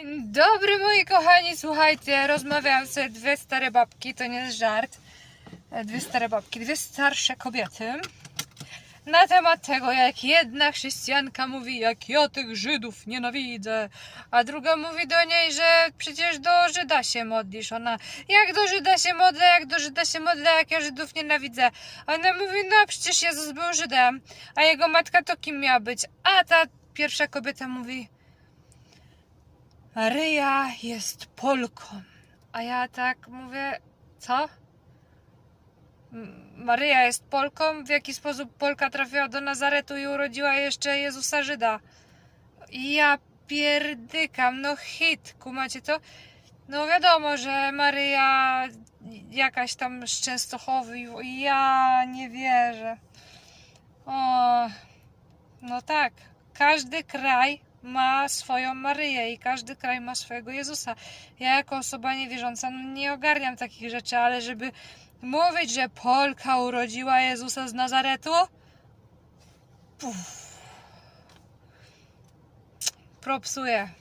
Dzień Dobry moi kochani, słuchajcie, rozmawiałam sobie dwie stare babki, to nie jest żart. E, Dwie stare babki, dwie starsze kobiety. Na temat tego, jak jedna chrześcijanka mówi, jak ja tych Żydów nienawidzę, a druga mówi do niej, że przecież do Żyda się modlisz. Ona, jak do Żyda się modlę, jak do Żyda się modlę, jak ja Żydów nienawidzę. Ona mówi, no przecież Jezus był Żydem, a jego matka to kim miała być? A ta pierwsza kobieta mówi, Maryja jest Polką. A ja tak mówię, co? Maryja jest Polką? W jaki sposób Polka trafiła do Nazaretu i urodziła jeszcze Jezusa Żyda? Ja pierdykam, no hit, kumacie to? No wiadomo, że Maryja jakaś tam z Częstochowy ja nie wierzę. O, no tak, każdy kraj ma swoją Maryję i każdy kraj ma swojego Jezusa. Ja jako osoba niewierząca no nie ogarniam takich rzeczy, ale żeby mówić, że Polka urodziła Jezusa z Nazaretu? Puf. Propsuję.